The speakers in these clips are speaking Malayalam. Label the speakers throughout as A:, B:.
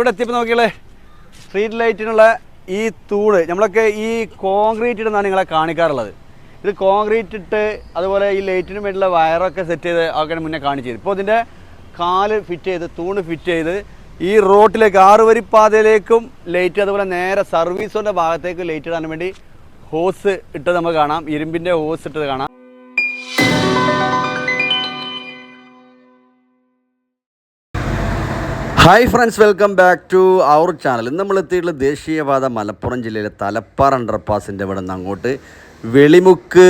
A: ഇവിടെ എത്തിയപ്പോൾ നോക്കിയാലേ സ്ട്രീറ്റ് ലൈറ്റിനുള്ള ഈ തൂണ് നമ്മളൊക്കെ ഈ കോൺക്രീറ്റ് ഇടുന്നതാണ് നിങ്ങളെ കാണിക്കാറുള്ളത്. ഇത് കോൺക്രീറ്റ് ഇട്ട് അതുപോലെ ഈ ലൈറ്റിന് വേണ്ടിയുള്ള വയറൊക്കെ സെറ്റ് ചെയ്ത് ഒക്കെ മുന്നേ കാണിച്ചത് ഇപ്പോൾ ഇതിന്റെ കാൽ ഫിറ്റ് ചെയ്ത് തൂണ് ഫിറ്റ് ചെയ്ത് ഈ റോട്ടിലേക്ക് ആറ് വരി പാതയിലേക്കും ലൈറ്റ് അതുപോലെ നേരെ സർവീസിന്റെ ഭാഗത്തേക്ക് ലൈറ്റ് ഇടാൻ വേണ്ടി ഹോസ് ഇട്ടത് നമുക്ക് കാണാം. ഇരുമ്പിന്റെ ഹോസ് ഇട്ടത് കാണാം. Hi friends welcome back to our channel ഇന്ന് നമ്മളെത്തിയിട്ടുള്ള ദേശീയപാത മലപ്പുറം ജില്ലയിലെ തലപ്പാറ അണ്ടർപാസിന്റെ ഇവിടെ നിന്ന് അങ്ങോട്ട്. വെളിമുക്ക്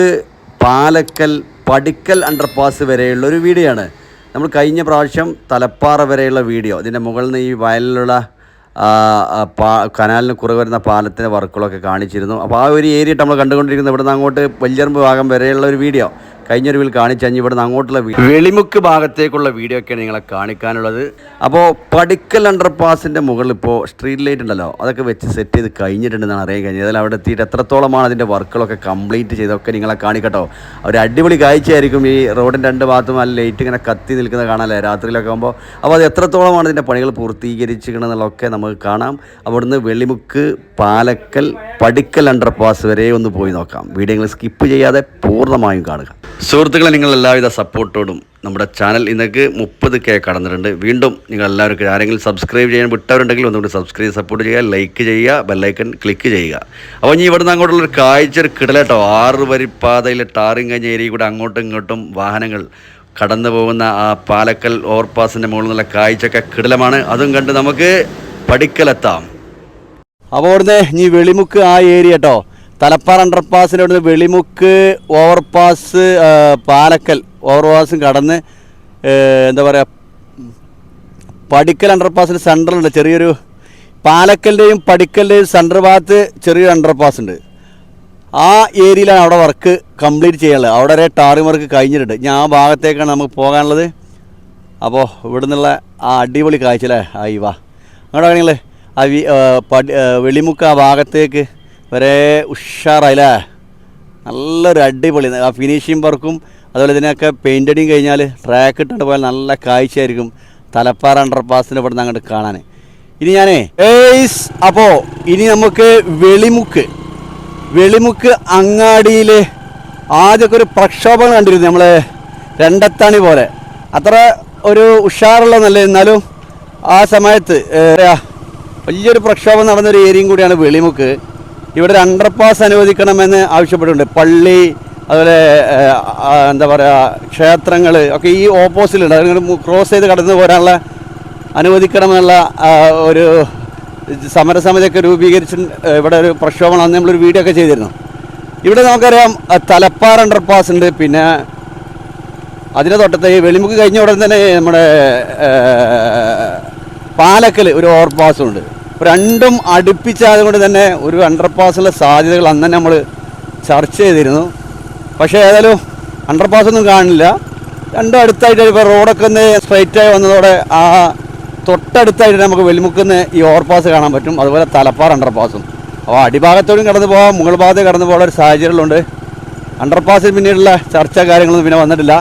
A: പാലക്കൽ പടിക്കൽ അണ്ടർപാസ് വരെയുള്ള ഒരു വീഡിയോ ആണ് നമ്മൾ കഴിഞ്ഞ പ്രാവശ്യം തലപ്പാറ വരെയുള്ള വീഡിയോ ഇതിന്റെ മുകളിൽ നിന്ന് ഈ വയലിലുള്ള പാ കനാലിന് കുറവ് വരുന്ന പാലത്തിന്റെ വർക്കുകളൊക്കെ കാണിച്ചിരുന്നു. അപ്പോൾ ആ ഒരു ഏരിയ നമ്മൾ കണ്ടുകൊണ്ടിരിക്കുന്നത് ഇവിടെ നിന്ന് അങ്ങോട്ട് വല്യറമ്പ് ഭാഗം വരെയുള്ള ഒരു വീഡിയോ. കഴിഞ്ഞൊരു വീൽ കാണിച്ചു കഴിഞ്ഞ് ഇവിടെ നിന്ന് അങ്ങോട്ടുള്ള വെളിമുക്ക് ഭാഗത്തേക്കുള്ള വീഡിയോ ഒക്കെയാണ് നിങ്ങളെ കാണിക്കാനുള്ളത്. അപ്പോൾ പടിക്കൽ അണ്ടർപാസിന്റെ മുകളിൽ ഇപ്പോൾ സ്ട്രീറ്റ് ലൈറ്റ് ഉണ്ടല്ലോ അതൊക്കെ വെച്ച് സെറ്റ് ചെയ്ത് കഴിഞ്ഞിട്ടുണ്ടെന്നാണ് അറിയാൻ കഴിഞ്ഞത്. അതിൽ അവിടെ എത്തിയിട്ട് എത്രത്തോളമാണ് അതിന്റെ വർക്കുകളൊക്കെ കംപ്ലീറ്റ് ചെയ്തൊക്കെ നിങ്ങളെ കാണിക്കട്ടോ. ഒരു അടിപൊളി കാഴ്ചയായിരിക്കും ഈ റോഡിന്റെ രണ്ട് ഭാഗത്തും ആ ലൈറ്റ് ഇങ്ങനെ കത്തി നിൽക്കുന്നത് കാണാമല്ലേ രാത്രിയിലൊക്കെ ആകുമ്പോൾ അപ്പോൾ അത് എത്രത്തോളമാണ് ഇതിന്റെ പണികൾ പൂർത്തീകരിച്ചിരിക്കണമെന്നുള്ളതൊക്കെ നമുക്ക് കാണാം. അവിടുന്ന് വെളിമുക്ക് പാലക്കൽ പടിക്കൽ അണ്ടർപാസ് വരെ ഒന്ന് പോയി നോക്കാം. വീഡിയോ സ്കിപ്പ് ചെയ്യാതെ പൂർണമായും കാണുക. സുഹൃത്തുക്കളെ നിങ്ങൾ എല്ലാവിധ സപ്പോർട്ടോടും നമ്മുടെ ചാനൽ ഇന്നേക്ക് മുപ്പത് കെ കടന്നിട്ടുണ്ട്. വീണ്ടും നിങ്ങൾ എല്ലാവർക്കും ആരെങ്കിലും സബ്സ്ക്രൈബ് ചെയ്യാൻ വിട്ടവരുണ്ടെങ്കിൽ ഒന്നുകൂടി സബ്സ്ക്രൈബ് സപ്പോർട്ട് ചെയ്യുക ലൈക്ക് ചെയ്യുക ബെല്ലൈക്കൺ ക്ലിക്ക് ചെയ്യുക. അപ്പോൾ ഇനി ഇവിടുന്ന് അങ്ങോട്ടുള്ള ഒരു കാഴ്ച ഒരു കിടലട്ടോ ആറ് വരി പാതയിലെ ടാറിങ് കഴിഞ്ഞ ഏരിയ കൂടെ അങ്ങോട്ടും ഇങ്ങോട്ടും വാഹനങ്ങൾ കടന്നു പോകുന്ന ആ പാലക്കൽ ഓവർപാസിന്റെ മുകളിൽ നിന്നുള്ള കാഴ്ചയൊക്കെ കിടലമാണ്. അതും കണ്ട് നമുക്ക് പടിക്കലെത്താം അപ്പോൾ അവിടുന്ന് ഇനി വെളിമുക്ക് ആ ഏരിയ കേട്ടോ. തലപ്പാറ അണ്ടർപാസിന്റെ അവിടുന്ന് വെളിമുക്ക് ഓവർപാസ് പാലക്കൽ ഓവർപാസും കടന്ന് എന്താ പറയുക പടിക്കൽ അണ്ടർപാസിന്റെ സെന്ററിലുണ്ട് ചെറിയൊരു പാലക്കലിന്റെയും പടിക്കലിന്റെയും സെന്റർ ഭാഗത്ത് ചെറിയൊരു അണ്ടർപാസ് ഉണ്ട്. ആ ഏരിയയിലാണ് അവിടെ വർക്ക് കംപ്ലീറ്റ് ചെയ്യാനുള്ളത്. അവിടെ വരെ ടാറിംഗ് വർക്ക് കഴിഞ്ഞിട്ടുണ്ട്. ഞാൻ ആ ഭാഗത്തേക്കാണ് നമുക്ക് പോകാനുള്ളത്. അപ്പോൾ ഇവിടെ നിന്നുള്ള ആ അടിപൊളി കാഴ്ച അല്ലേ? ആ വി. പടി ആ, വെളിമുക്ക് ആ ഭാഗത്തേക്ക് വരെ ഉഷാറായില്ലേ? നല്ലൊരു അടിപൊളി. ആ ഫിനിഷിംഗ് വർക്കും അതുപോലെ ഇതിനൊക്കെ പെയിന്റ് അടിയും കഴിഞ്ഞാൽ ട്രാക്ക് ഇട്ടുണ്ട് പോയാൽ നല്ല കാഴ്ചയായിരിക്കും തലപ്പാറ അണ്ടർപാസിന്റെ ഇവിടെ നിന്ന് അങ്ങോട്ട് കാണാൻ ഇനി ഞാനേ ഏയ്സ് അപ്പോൾ ഇനി നമുക്ക് വെളിമുക്ക്. വെളിമുക്ക് അങ്ങാടിയിൽ ആദ്യമൊക്കെ ഒരു പ്രക്ഷോഭം കണ്ടിരുന്നു നമ്മൾ രണ്ടത്താണി പോലെ. അത്ര ഒരു ഉഷാറുള്ള നല്ല എന്നാലും ആ സമയത്ത് വലിയൊരു പ്രക്ഷോഭം നടന്നൊരു ഏരിയയും കൂടിയാണ് വെളിമുക്ക്. ഇവിടെ ഒരു അണ്ടർപാസ് അനുവദിക്കണമെന്ന് ആവശ്യപ്പെട്ടിട്ടുണ്ട്. പള്ളി അതുപോലെ എന്താ പറയുക ക്ഷേത്രങ്ങൾ ഒക്കെ ഈ ഓപ്പോസിലുണ്ട് അതിങ്ങനെ ക്രോസ് ചെയ്ത് കടന്നു പോരാനുള്ള അനുവദിക്കണമെന്നുള്ള ഒരു സമരസമിതിയൊക്കെ രൂപീകരിച്ച് ഇവിടെ ഒരു പ്രക്ഷോഭം അന്ന് നമ്മളൊരു വീഡിയോ ഒക്കെ ചെയ്തിരുന്നു. ഇവിടെ നമുക്കറിയാം തലപ്പാറ അണ്ടർപാസ് ഉണ്ട്. പിന്നെ അതിന്റെ തൊട്ടത്തെ ഈ വെളിമുക്ക് കഴിഞ്ഞ ഉടൻ തന്നെ നമ്മുടെ പാലക്കൽ ഒരു ഓവർപാസും ഉണ്ട്. രണ്ടും അടുപ്പിച്ചായതുകൊണ്ട് തന്നെ ഒരു അണ്ടർപാസിലെ സാധ്യതകൾ അന്ന് തന്നെ നമ്മൾ ചർച്ച ചെയ്തിരുന്നു. പക്ഷേ ഏതായാലും അണ്ടർപാസ് ഒന്നും കാണില്ല. രണ്ടും അടുത്തായിട്ട് ഇപ്പോൾ റോഡൊക്കെ ഒന്ന് സ്ട്രൈറ്റായി വന്നതോടെ ആ തൊട്ടടുത്തായിട്ട് നമുക്ക് വെലിമുക്കുന്ന ഈ ഓവർപാസ് കാണാൻ പറ്റും. അതുപോലെ തലപ്പാറ അണ്ടർപാസും അപ്പോൾ അടിഭാഗത്തോടും കടന്നു പോകാം മുകൾ ഭാഗത്ത് കടന്നു പോകാൻ ഒരു സാഹചര്യങ്ങളുണ്ട് അണ്ടർപാസിൽ പിന്നീടുള്ള ചർച്ച കാര്യങ്ങളൊന്നും പിന്നെ വന്നിട്ടില്ല.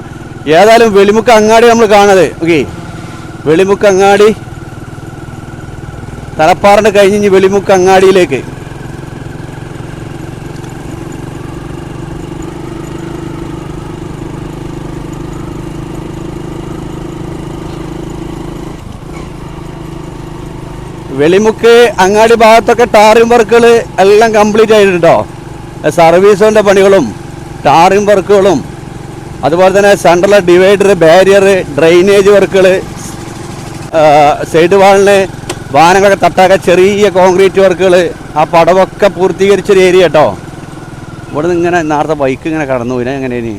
A: ഏതായാലും വെളിമുക്ക് അങ്ങാടി നമ്മൾ കാണാതെ ഓക്കെ വെളിമുക്ക് അങ്ങാടി. തലപ്പാറിന്റെ കഴിഞ്ഞ് വെളിമുക്ക് അങ്ങാടിയിലേക്ക്. വെളിമുക്ക് അങ്ങാടി ഭാഗത്തൊക്കെ ടാറിംഗ് വർക്കുകൾ എല്ലാം കംപ്ലീറ്റ് ആയിട്ടുണ്ടോ സർവീസിന്റെ പണികളും ടാറിംഗ് വർക്കുകളും അതുപോലെ തന്നെ സെൻട്രൽ ഡിവൈഡർ ബാരിയർ ഡ്രെയിനേജ് വർക്കുകൾ സൈഡ് വാളിന് വാഹനങ്ങളൊക്കെ തട്ടാക്ക ചെറിയ കോൺക്രീറ്റ് വർക്കുകൾ ആ പടവൊക്കെ പൂർത്തീകരിച്ചൊരു ഏരിയ കേട്ടോ ഇവിടെ നിന്ന് ഇങ്ങനെ നേരത്തെ ബൈക്ക് ഇങ്ങനെ കടന്നു പോയിനെ എങ്ങനെ ഇനി?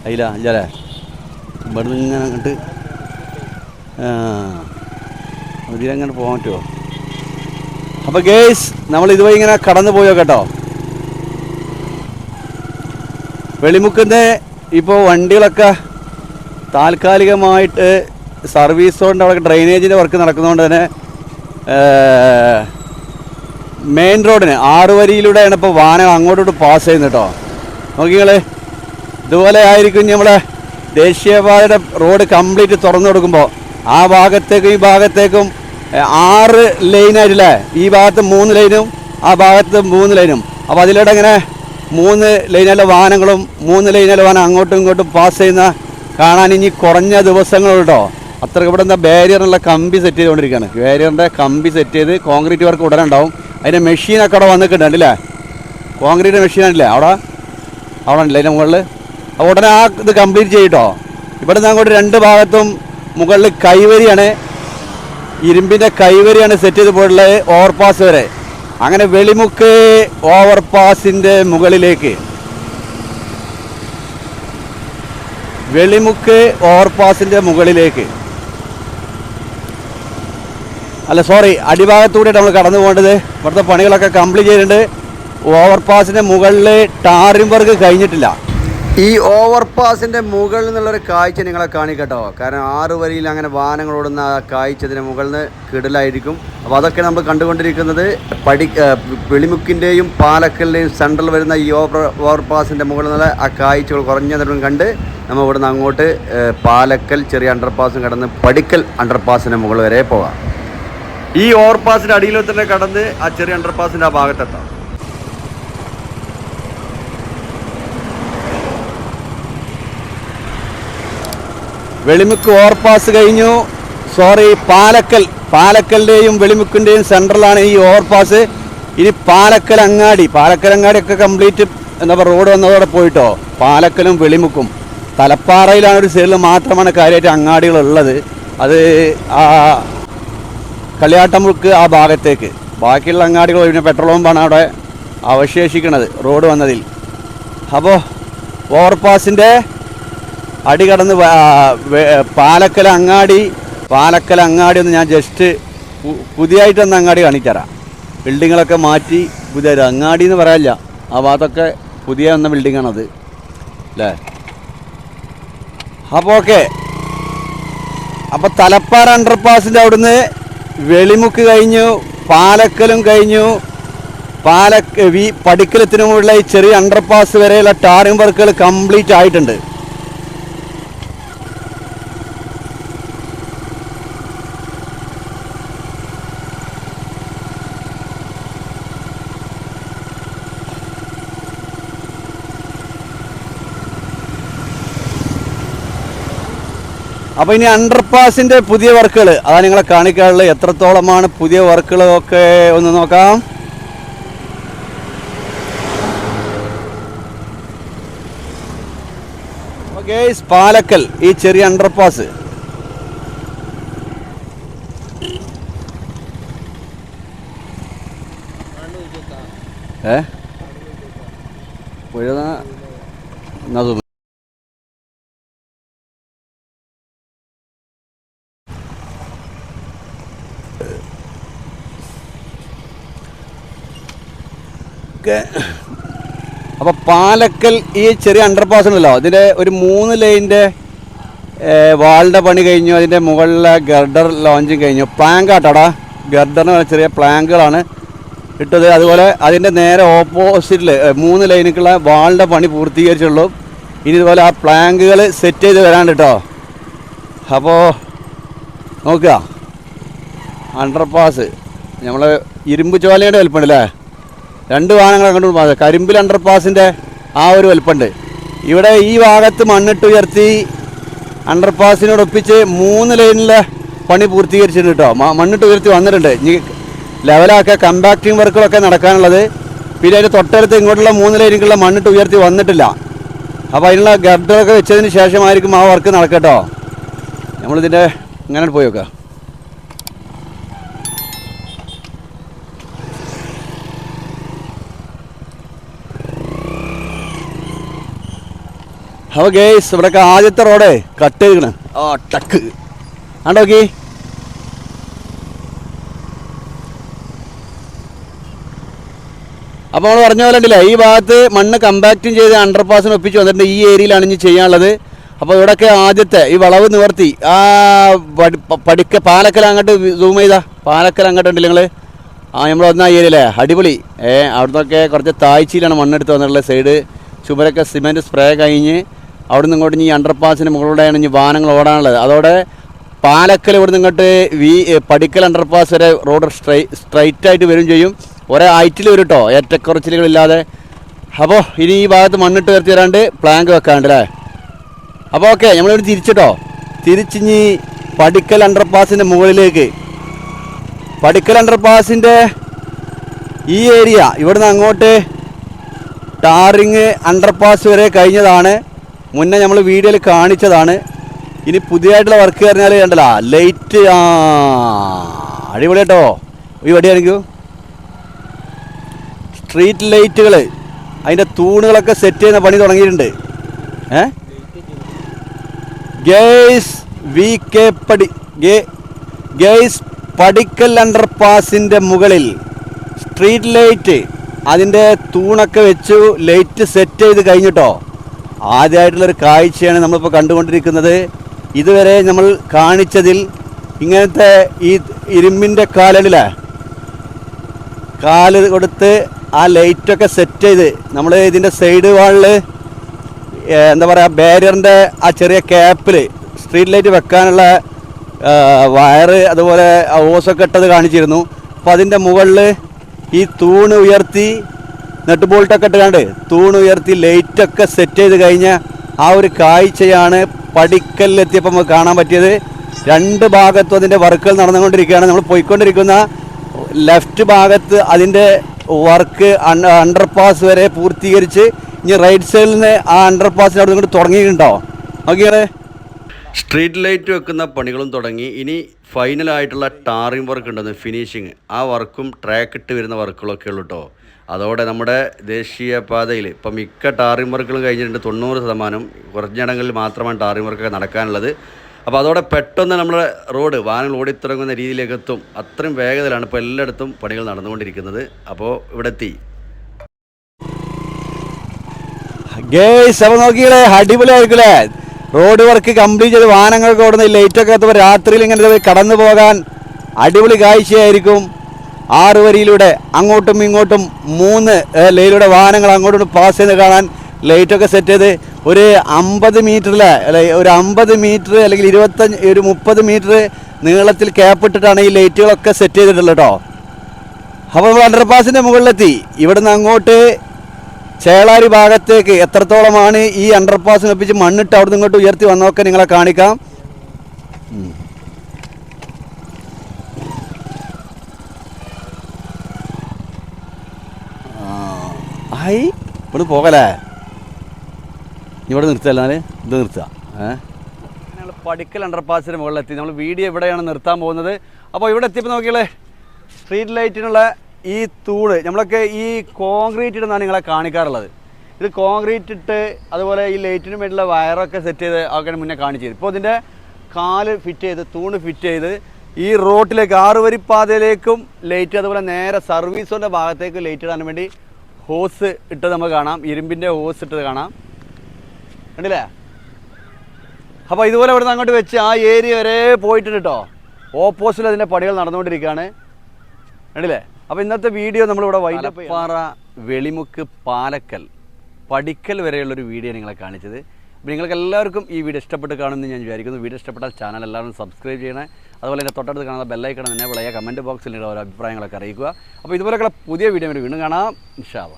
A: അതില അല്ലേ ഇവിടെ നിന്ന് ഇങ്ങനെ അങ്ങോട്ട് ഇതിലെങ്ങനെ പോകാൻ പറ്റുമോ അപ്പോൾ ഗേസ് നമ്മൾ ഇതുവഴി ഇങ്ങനെ കടന്നു പോയോ കേട്ടോ വെളിമുക്കുന്ന ഇപ്പോൾ വണ്ടികളൊക്കെ താൽക്കാലികമായിട്ട് സർവീസ് അവിടെ ഡ്രെയിനേജിന്റെ വർക്ക് നടക്കുന്നതുകൊണ്ട് തന്നെ മെയിൻ റോഡിന് ആറ് വരിയിലൂടെയാണ് ഇപ്പോൾ വാഹനം അങ്ങോട്ടോട്ട് പാസ് ചെയ്യുന്നത് കേട്ടോ നോക്കിങ്ങൾ ഇതുപോലെ ആയിരിക്കും നമ്മളെ ദേശീയപാതയുടെ റോഡ് കംപ്ലീറ്റ് തുറന്നു കൊടുക്കുമ്പോൾ ആ ഭാഗത്തേക്കും ഈ ഭാഗത്തേക്കും
B: ആറ് ലൈനായിട്ടില്ലേ ഈ ഭാഗത്ത് മൂന്ന് ലൈനും ആ ഭാഗത്ത് മൂന്ന് ലൈനും അപ്പോൾ അതിലൂടെ ഇങ്ങനെ മൂന്ന് ലൈനിലെ വാഹനങ്ങളും മൂന്ന് ലൈനിലെ വാഹനം അങ്ങോട്ടും ഇങ്ങോട്ടും പാസ് ചെയ്യുന്ന കാണാൻ ഇനി കുറഞ്ഞ ദിവസങ്ങൾ കേട്ടോ അത്ര ഇവിടെ എന്താ ബാരിയറിനുള്ള കമ്പി സെറ്റ് ചെയ്തുകൊണ്ടിരിക്കുകയാണ്. ബാരിയറിന്റെ കമ്പി സെറ്റ് ചെയ്ത് കോൺക്രീറ്റ് വർക്ക് ഉടനെ ഉണ്ടാവും. അതിന്റെ മെഷീനൊക്കെ അവിടെ വന്നിട്ടുണ്ട് അല്ലേ കോൺക്രീറ്റ് മെഷീനാണില്ലേ അവിടെ? അവിടെ ഉണ്ടല്ലേ അതിന്റെ മുകളിൽ അപ്പോൾ ഉടനെ ആ ഇത് കംപ്ലീറ്റ് ചെയ്യട്ടോ. ഇവിടെ നിന്ന് അങ്ങോട്ട് രണ്ട് ഭാഗത്തും മുകളിൽ കൈവരിയാണ്. ഇരുമ്പിന്റെ കൈവരിയാണ് സെറ്റ് ചെയ്ത് പോയിട്ടുള്ളത് ഓവർപാസ് വരെ. അങ്ങനെ വെളിമുക്ക് ഓവർപാസിന്റെ മുകളിലേക്ക്. വെളിമുക്ക് ഓവർപാസിന്റെ മുകളിലേക്ക്. അല്ല സോറി അടിഭാഗത്തൂടെ നമ്മൾ കടന്നു പോകേണ്ടത്. ഇവിടുത്തെ പണികളൊക്കെ കംപ്ലീറ്റ് ചെയ്തിട്ടുണ്ട്. ഓവർപാസിന്റെ മുകളിൽ ടാറിംഗ് വർക്ക് കഴിഞ്ഞിട്ടില്ല.
A: ഈ ഓവർപാസിന്റെ മുകളിൽ നിന്നുള്ളൊരു കാഴ്ച നിങ്ങളെ കാണിക്കട്ടോ കാരണം ആറ് വരിയിൽ അങ്ങനെ വാഹനങ്ങൾ ഓടുന്ന ആ കാഴ്ച ഇതിന്റെ മുകളിൽ നിന്ന് കിടലായിരിക്കും. അപ്പോൾ അതൊക്കെ നമ്മൾ കണ്ടുകൊണ്ടിരിക്കുന്നത് പടി വെളിമുക്കിന്റെയും പാലക്കലിന്റെയും സെൻട്രൽ വരുന്ന ഈ ഓവർ ഓവർപാസിന്റെ മുകളിൽ നിന്നുള്ള ആ കാഴ്ചകൾ കുറഞ്ഞ നേരം കണ്ട് നമ്മൾ ഇവിടുന്ന് അങ്ങോട്ട് പാലക്കൽ ചെറിയ അണ്ടർപാസും കടന്ന് പടിക്കൽ അണ്ടർപാസിന്റെ മുകളിൽ വരെ പോകാം. ഈ ഓവർപാസിന്റെ അടിയിൽ തന്നെ കടന്ന് ആ ചെറിയ അണ്ടർപാസിന്റെ ആ ഭാഗത്തെത്താം.
B: വെളിമുക്ക് ഓവർപാസ് കഴിഞ്ഞു. സോറി പാലക്കൽ. പാലക്കലിന്റെയും വെളിമുക്കിന്റെയും സെൻട്രലാണ് ഈ ഓവർപാസ് ഇനി പാലക്കൽ അങ്ങാടി. പാലക്കൽ അങ്ങാടി ഒക്കെ കംപ്ലീറ്റ് എന്താ പറയുക റോഡ് വന്നതോടെ പോയിട്ടോ? പാലക്കലും വെളിമുക്കും. തലപ്പാറയിലാണ് ഒരു സൈഡിൽ മാത്രമാണ് കാര്യമായിട്ട് അങ്ങാടികളുള്ളത്. അത് ആ കളിയാട്ടമുക്ക് ആ ഭാഗത്തേക്ക്. ബാക്കിയുള്ള അങ്ങാടികൾ ഒഴിഞ്ഞ പെട്രോൾ പമ്പാണ് അവിടെ അവശേഷിക്കുന്നത് റോഡ് വന്നതിൽ. അപ്പോൾ ഓവർപാസിന്റെ അടി കടന്ന് പാലക്കൽ അങ്ങാടി പാലക്കൽ അങ്ങാടി ഒന്ന് ഞാൻ ജസ്റ്റ് പുതിയായിട്ട് പുതിയതായിട്ടൊന്ന് അങ്ങാടി കാണിച്ചുതരാം. ബിൽഡിങ്ങുകളൊക്കെ മാറ്റി പുതിയ അങ്ങാടി എന്ന് പറയാനില്ല. ആ ഭാഗത്തൊക്കെ പുതിയ വന്ന ബിൽഡിങ്ങാണത്. അല്ലേ? അപ്പോൾ ഓക്കെ അപ്പോൾ തലപ്പാറ അണ്ടർപാസിന്റെ അവിടുന്ന് വെളിമുക്ക് കഴിഞ്ഞു പാലക്കലും കഴിഞ്ഞു. പാലക്ക വി പടിക്കലത്തിനുമുള്ള ഈ ചെറിയ അണ്ടർപാസ് വരെയുള്ള ടാറിംഗ് വർക്കുകൾ കംപ്ലീറ്റ് ആയിട്ടുണ്ട്. അപ്പോൾ ഇനി അണ്ടർപാസിന്റെ പുതിയ വർക്കുകൾ അതാണ് നിങ്ങളെ കാണിക്കാറുള്ളത് എത്രത്തോളമാണ് പുതിയ വർക്കുകളൊക്കെ ഒന്ന് നോക്കാം. ഓക്കെ പാലക്കൽ ഈ ചെറിയ അണ്ടർപാസ് ഏ? പുഴ എന്നാ ഒക്കെ. അപ്പോൾ പാലക്കൽ ഈ ചെറിയ അണ്ടർപാസ് ഉണ്ടല്ലോ ഇതിന്റെ ഒരു മൂന്ന് ലൈനിന്റെ വാളിന്റെ പണി കഴിഞ്ഞു അതിന്റെ മുകളിലെ ഗർഡർ ലോഞ്ചും കഴിഞ്ഞു. പ്ലാങ്ക് ആട്ടോടാ ഗർഡറിന് ചെറിയ പ്ലാങ്കുകളാണ് ഇട്ടത്. അതുപോലെ അതിന്റെ നേരെ ഓപ്പോസിറ്റിൽ മൂന്ന് ലൈനുക്കുള്ള വാളിന്റെ പണി പൂർത്തീകരിച്ചുള്ളൂ. ഇനി ഇതുപോലെ ആ പ്ലാങ്കുകൾ സെറ്റ് ചെയ്ത് വരാണ്ട് കേട്ടോ അപ്പോൾ നോക്കുക. അണ്ടർപാസ് നമ്മൾ ഇരുമ്പ് ചോലയുടെ വലിപ്പമുണ്ട് അല്ലേ രണ്ട് വാഹനങ്ങൾ അങ്ങോട്ട് കരിമ്പിൽ അണ്ടർപാസിന്റെ ആ ഒരു വലിപ്പമുണ്ട്. ഇവിടെ ഈ ഭാഗത്ത് മണ്ണിട്ട് ഉയർത്തി അണ്ടർപാസിനോടൊപ്പിച്ച് മൂന്ന് ലൈനിലെ പണി പൂർത്തീകരിച്ചിട്ടുണ്ട് കേട്ടോ. മണ്ണിട്ട് ഉയർത്തി വന്നിട്ടുണ്ട്. ഇനി ലെവലാക്കുക കമ്പാക്റ്റിംഗ് വർക്കുകളൊക്കെ നടക്കാനുള്ളത്. പിന്നെ അതിന്റെ തൊട്ടടുത്ത് ഇങ്ങോട്ടുള്ള മൂന്ന് ലൈനിക്കുള്ള മണ്ണിട്ട് ഉയർത്തി വന്നിട്ടില്ല. അപ്പോൾ അതിനുള്ള ഗർഡറൊക്കെ വെച്ചതിന് ശേഷമായിരിക്കും ആ വർക്ക് നടക്കട്ടോ നമ്മളിതിന്റെ ഇങ്ങനെ പോയി നോക്കാം. അപ്പോൾ ഗേസ് ഇവിടെയൊക്കെ ആദ്യത്തെ റോഡേ കട്ട് ചെയ്തിക്കണ് ആ ടക്ക് അപ്പോൾ നമ്മൾ പറഞ്ഞ പോലെ ഉണ്ടല്ലേ ഈ ഭാഗത്ത് മണ്ണ് കമ്പാക്റ്റും ചെയ്ത് അണ്ടർപാസിന് ഒപ്പിച്ച് വന്നിട്ടുണ്ട്. ഈ ഏരിയയിലാണ് ഇനി ചെയ്യാനുള്ളത്. അപ്പോൾ ഇവിടെയൊക്കെ ആദ്യത്തെ ഈ വളവ് നിവർത്തി. ആ പടിക്ക പാലക്കൽ അങ്ങോട്ട് സൂം ചെയ്താ. പാലക്കൽ അങ്ങോട്ട് ഉണ്ടല്ലേ നിങ്ങൾ ആ നമ്മൾ വന്ന ഏരിയയിലെ അടിപൊളി. ഏ അവിടുന്നൊക്കെ കുറച്ച് താഴ്ചയിലാണ് മണ്ണെടുത്ത് വന്നിട്ടുള്ളത്. സൈഡ് ചുമരൊക്കെ സിമെന്റ് സ്പ്രേ കഴിഞ്ഞ് അവിടെ നിന്ന് ഇങ്ങോട്ട് ഇനി അണ്ടർപാസിന് മുകളിലൂടെയാണ് ഇനി വാഹനങ്ങൾ ഓടാനുള്ളത്. അതോടെ പാലക്കൽ ഇവിടെ നിന്നിങ്ങോട്ട് വി പടിക്കൽ അണ്ടർപാസ് വരെ റോഡ് സ്ട്രൈ സ്ട്രൈറ്റ് ആയിട്ട് വരും ചെയ്യും. ഒരേ ഹൈറ്റിൽ വരും കേട്ടോ ഏറ്റക്കുറച്ചിലുകളില്ലാതെ. അപ്പോൾ ഇനി ഈ ഭാഗത്ത് മണ്ണിട്ട് ഉയർത്തി വരാണ്ട് പ്ലാങ്ക് വെക്കാണ്ട് അല്ലേ അപ്പോൾ ഓക്കെ നമ്മളിവിടെ തിരിച്ചിട്ടോ തിരിച്ചിഞ്ഞി പടിക്കൽ അണ്ടർപാസിന്റെ മുകളിലേക്ക്. പടിക്കൽ അണ്ടർപാസിന്റെ ഈ ഏരിയ ഇവിടുന്ന് അങ്ങോട്ട് ടാറിങ് അണ്ടർപാസ് വരെ കഴിഞ്ഞതാണ്. മുന്നേ നമ്മൾ വീഡിയോയിൽ കാണിച്ചതാണ്. ഇനി പുതിയതായിട്ടുള്ള വർക്ക് പറഞ്ഞാൽ കണ്ടല്ല. ലൈറ്റ് ആ അടിപൊളി കേട്ടോ. ഈ വടിയാണെങ്കിൽ സ്ട്രീറ്റ് ലൈറ്റുകൾ അതിന്റെ തൂണുകളൊക്കെ സെറ്റ് ചെയ്യുന്ന പണി തുടങ്ങിയിട്ടുണ്ട്. ഏ? ഗേസ് വി കെ പടി ഗേ ഗേസ് പടിക്കൽ അണ്ടർ പാസിന്റെ മുകളിൽ സ്ട്രീറ്റ് ലൈറ്റ് അതിന്റെ തൂണൊക്കെ വെച്ചു ലൈറ്റ് സെറ്റ് ചെയ്ത് കഴിഞ്ഞിട്ടോ ആദ്യമായിട്ടുള്ളൊരു കാഴ്ചയാണ് നമ്മളിപ്പോൾ കണ്ടുകൊണ്ടിരിക്കുന്നത്. ഇതുവരെ നമ്മൾ കാണിച്ചതിൽ ഇങ്ങനത്തെ ഈ ഇരുമ്പിന്റെ കാലടില്ലേ കാൽ കൊടുത്ത് ആ ലൈറ്റൊക്കെ സെറ്റ് ചെയ്ത് നമ്മൾ ഇതിന്റെ സൈഡ് വാളിൽ എന്താ പറയുക ബാരിയറിന്റെ ആ ചെറിയ ക്യാപ്പിൽ സ്ട്രീറ്റ് ലൈറ്റ് വെക്കാനുള്ള വയറ് അതുപോലെ ഓസൊക്കെ ഇട്ടത് കാണിച്ചിരുന്നു. അപ്പോൾ അതിന്റെ മുകളിൽ ഈ തൂണ് ഉയർത്തി നെട്ട് ബോൾട്ടൊക്കെ ഇട്ടുകൊണ്ട് തൂണുയർത്തി ലൈറ്റൊക്കെ സെറ്റ് ചെയ്ത് കഴിഞ്ഞ ആ ഒരു കാഴ്ചയാണ് പടിക്കലിലെത്തിയപ്പോൾ നമുക്ക് കാണാൻ പറ്റിയത്. രണ്ട് ഭാഗത്തും അതിന്റെ വർക്കുകൾ നടന്നുകൊണ്ടിരിക്കുകയാണ്. നമ്മൾ പോയിക്കൊണ്ടിരിക്കുന്ന ലെഫ്റ്റ് ഭാഗത്ത് അതിന്റെ വർക്ക് അണ്ടർപാസ് വരെ പൂർത്തീകരിച്ച് ഇനി റൈറ്റ് സൈഡിൽ നിന്ന് ആ അണ്ടർപാസിന് അവിടെ നിന്ന് തുടങ്ങിയിട്ടുണ്ടോ? നോക്കിയാലേ
A: സ്ട്രീറ്റ് ലൈറ്റ് വെക്കുന്ന പണികളും തുടങ്ങി. ഇനി ഫൈനലായിട്ടുള്ള ടാറിംഗ് വർക്ക് ഉണ്ടെന്ന് ഫിനിഷിങ് ആ വർക്കും ട്രാക്ക് ഇട്ട് വരുന്ന വർക്കുകളൊക്കെ ഉള്ളൂ കേട്ടോ അതോടെ നമ്മുടെ ദേശീയ പാതയിൽ ഇപ്പം മിക്ക ടാറിംഗ് വർക്കുകളും കഴിഞ്ഞിട്ടുണ്ട്. തൊണ്ണൂറ് ശതമാനം കുറഞ്ഞിടങ്ങളിൽ മാത്രമാണ് ടാറിംഗ് വർക്കൊക്കെ നടക്കാനുള്ളത്. അപ്പോൾ അതോടെ പെട്ടെന്ന് നമ്മുടെ റോഡ് വാഹനങ്ങൾ ഓടിത്തിറങ്ങുന്ന രീതിയിലേക്ക് എത്തും അത്രയും വേഗതയിലാണ് ഇപ്പോൾ എല്ലായിടത്തും പണികൾ നടന്നുകൊണ്ടിരിക്കുന്നത്. അപ്പോൾ ഇവിടെ എത്തി
B: ഗേസ് അപ്പോൾ നോക്കിയാലേ അടിപൊളിയായിരിക്കില്ലേ റോഡ് വർക്ക് കംപ്ലീറ്റ് ചെയ്ത് വാഹനങ്ങൾക്ക് ഓടുന്ന ലൈറ്റൊക്കെ എത്തുമ്പോൾ രാത്രിയിൽ ഇങ്ങനെ കടന്നു പോകാൻ അടിപൊളി കാഴ്ചയായിരിക്കും. ആറ് വരിയിലൂടെ അങ്ങോട്ടും ഇങ്ങോട്ടും മൂന്ന് ലൈലൂടെ വാഹനങ്ങൾ അങ്ങോട്ടും പാസ് ചെയ്ത് കാണാൻ ലൈറ്റൊക്കെ സെറ്റ് ചെയ്ത് ഒരു അമ്പത് മീറ്ററിലെ ഒരു അമ്പത് മീറ്റർ അല്ലെങ്കിൽ ഇരുപത്തഞ്ച് ഒരു മുപ്പത് മീറ്റർ നീളത്തിൽ ക്യാപ്പിട്ടിട്ടാണ് ഈ ലൈറ്റുകളൊക്കെ സെറ്റ് ചെയ്തിട്ടുള്ളത് കേട്ടോ. അപ്പോൾ നമ്മൾ അണ്ടർപാസിന്റെ മുകളിലെത്തി. ഇവിടുന്ന് അങ്ങോട്ട് ചേളാരി ഭാഗത്തേക്ക് എത്രത്തോളമാണ് ഈ അണ്ടർപാസിനൊപ്പിച്ച് മണ്ണിട്ട് അവിടുന്ന് ഇങ്ങോട്ട് ഉയർത്തി വന്നതൊക്കെ നിങ്ങളെ കാണിക്കാം. ആയി ഇവിടെ പോകലേ ഇവിടെ നിർത്തല്ല ഇത് നിർത്തുക. ഏഹ് ഞങ്ങൾ പടിക്കൽ അണ്ടർപാസിന് മുകളിലെത്തി. നമ്മൾ വീഡിയോ ഇവിടെയാണ് നിർത്താൻ പോകുന്നത്. അപ്പോൾ ഇവിടെ എത്തിയപ്പോൾ നോക്കിയാലേ സ്ട്രീറ്റ് ലൈറ്റിനുള്ള ഈ തൂണ്. നമ്മളൊക്കെ ഈ കോൺക്രീറ്റ് ഇടുന്നതാണ് നിങ്ങളെ കാണിക്കാറുള്ളത്. ഇത് കോൺക്രീറ്റ് ഇട്ട് അതുപോലെ ഈ ലൈറ്റിന് വേണ്ടിയുള്ള വയറൊക്കെ സെറ്റ് ചെയ്ത് ഒക്കെ മുന്നേ കാണിച്ചത് ഇപ്പോൾ ഇതിന്റെ കാൽ ഫിറ്റ് ചെയ്ത് തൂണ് ഫിറ്റ് ചെയ്ത് ഈ റോട്ടിലേക്ക് ആറുവരിപ്പാതയിലേക്കും വരി പാതയിലേക്കും ലൈറ്റ് അതുപോലെ നേരെ സർവീസിന്റെ ഭാഗത്തേക്ക് ലൈറ്റ് ഇടാൻ വേണ്ടി ഹോസ് ഇട്ടത് നമുക്ക് കാണാം. ഇരുമ്പിന്റെ ഹോസ് ഇട്ടത് കാണാം. കണ്ടില്ലേ? അപ്പോൾ ഇതുപോലെ ഇവിടുന്ന് അങ്ങോട്ട് വെച്ച് ആ ഏരിയ വരെ പോയിട്ടുണ്ട് കേട്ടോ ഓപ്പോസിറ്റ് അതിന്റെ പടികൾ നടന്നുകൊണ്ടിരിക്കുകയാണ്. കണ്ടില്ലേ? അപ്പോൾ ഇന്നത്തെ വീഡിയോ നമ്മളിവിടെ വൈലപ്പാറ വെളിമുക്ക് പാലക്കൽ പടിക്കൽ വരെയുള്ളൊരു വീഡിയോ നിങ്ങളെ കാണിച്ചത്. നിങ്ങൾക്ക് എല്ലാവർക്കും ഈ വീഡിയോ ഇഷ്ടപ്പെട്ട് കാണുമെന്ന് ഞാൻ വിചാരിക്കുന്നു. വീഡിയോ ഇഷ്ടപ്പെട്ടാൽ ചാനൽ എല്ലാവരും സബ്സ്ക്രൈബ് ചെയ്യണേ. അതുപോലെ തന്നെ തൊട്ടടുത്ത് കാണുന്ന ബെല്ലൈക്കണം തന്നെ വിളയ കമന്റ് ബോക്സിൽ ഓരോ അഭിപ്രായങ്ങളൊക്കെ അറിയിക്കുക. അപ്പോൾ ഇതുപോലെയുള്ള പുതിയ വീഡിയോ വീണ്ടും കാണാം. ഇൻഷാല്ല